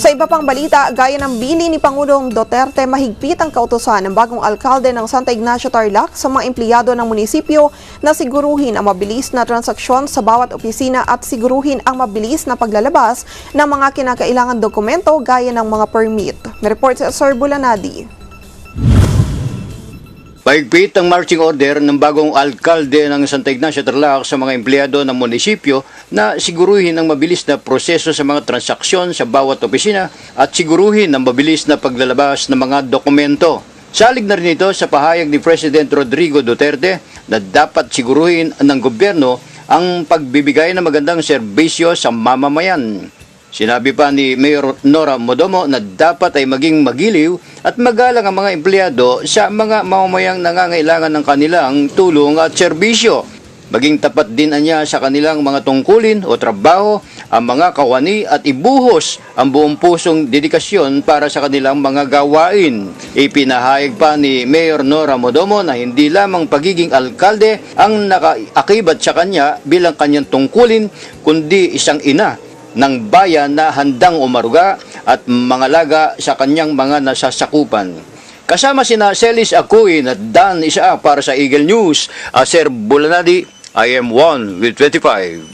Sa iba pang balita, gaya ng bili ni Pangulong Duterte, mahigpit ang kautosan ng bagong alkalde ng Santa Ignacio Tarlac sa mga empleyado ng munisipyo na siguruhin ang mabilis na transaksyon sa bawat opisina at siguruhin ang mabilis na paglalabas ng mga kinakailangan dokumento gaya ng mga permit. May report sa Sir Bulanadi. Paigpit ang marching order ng bagong alkalde ng Santa Ignacio Tarlac sa mga empleyado ng munisipyo na siguruhin ang mabilis na proseso sa mga transaksyon sa bawat opisina at siguruhin ang mabilis na paglalabas ng mga dokumento. Salig na rin ito sa pahayag ni President Rodrigo Duterte na dapat siguruhin ng gobyerno ang pagbibigay ng magandang serbisyo sa mamamayan. Sinabi pa ni Mayor Nora Modomo na dapat ay maging magiliw at magalang ang mga empleyado sa mga mamamayang nangangailangan ng kanilang tulong at serbisyo. Maging tapat din anya sa kanilang mga tungkulin o trabaho ang mga kawani at ibuhos ang buong pusong dedikasyon para sa kanilang mga gawain. Ipinahayag pa ni Mayor Nora Modomo na hindi lamang pagiging alkalde ang nakaakibat sa kanya bilang kanyang tungkulin kundi isang ina ng bayan na handang umaruga at mangalaga sa kanyang mga nasasakupan. Kasama sina Celis Akuin at Dan Isa para sa Eagle News, uh, Sir Bulanadi, I am one with 25.